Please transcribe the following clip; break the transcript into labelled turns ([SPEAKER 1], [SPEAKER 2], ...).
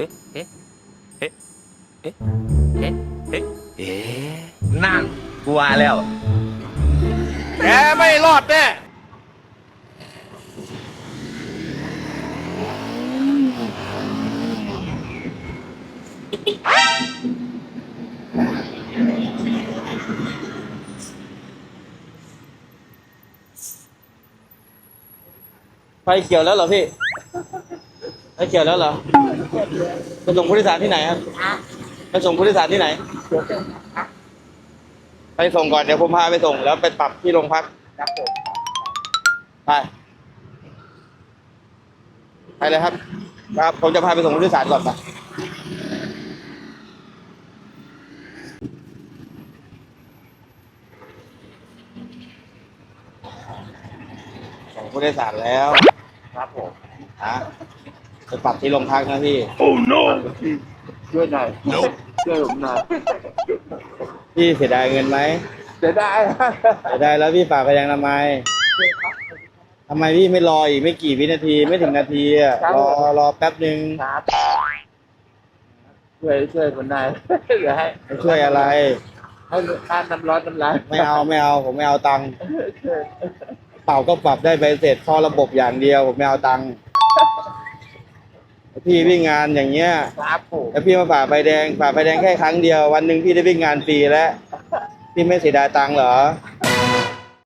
[SPEAKER 1] อ๊ะ เอ๊ะ เอ๊ะ เอ๊ะ เอ๊ะ เอ๊ะ เอ๊ะ
[SPEAKER 2] นั่นกูว่าแล้ว
[SPEAKER 1] แกไม่รอดแน่
[SPEAKER 3] ไฟเขียวแล้วเหรอพี่ ไฟเขียวแล้วเหรอไปส่งผู้โดยสารที่ไหนครับไปส่งผู้โดยสารที่ไหน ไปส่งก่อนเดี๋ยวผมพาไปส่งแล้วไปปรับที่โรงพัก
[SPEAKER 2] ครับผม
[SPEAKER 3] ไปไปเลยครับ ครับผมจะพาไปส่งผู้โดยสารก่อนไปส่งผู้โดยสารแล้ว
[SPEAKER 2] ครับผม
[SPEAKER 3] ฮะ ไปปรับที่โรงพักนะพี่
[SPEAKER 2] ช่วยหน่อยช่วยผมหน่อย
[SPEAKER 3] พี่เสียดายเงินไหม
[SPEAKER 2] จะได้
[SPEAKER 3] เสียดายแล้วพี่ฝากไปยังทำไมทำไมพี่ไม่รออีกไม่กี่วินาทีไม่ถึงนาทีอะรอรอแป๊บหนึ่ง
[SPEAKER 2] ครับช่วยช่วยคนนายเดี๋ยวให้
[SPEAKER 3] ไม่ช่วยอะไร
[SPEAKER 2] ให้ค่าน้ำร้อนน้ำร้อน
[SPEAKER 3] ไม่เอาไม่เอาผมไม่เอาตังค์
[SPEAKER 2] ช่วย
[SPEAKER 3] เป่าก็ปรับได้ใบเสร็จเข้อระบบอย่างเดียวผมไม่เอาตังค์ พี่วิ่งงานอย่างเงี้ย
[SPEAKER 2] ครับผม
[SPEAKER 3] แล้วพี่มาฝ่าไฟแดงฝ่าไฟแดงแค่ครั้งเดียว วันหนึ่งพี่ได้วิ่งงานฟรีแล้วพี่ไม่เสียดายตังค์เหรอ
[SPEAKER 2] ค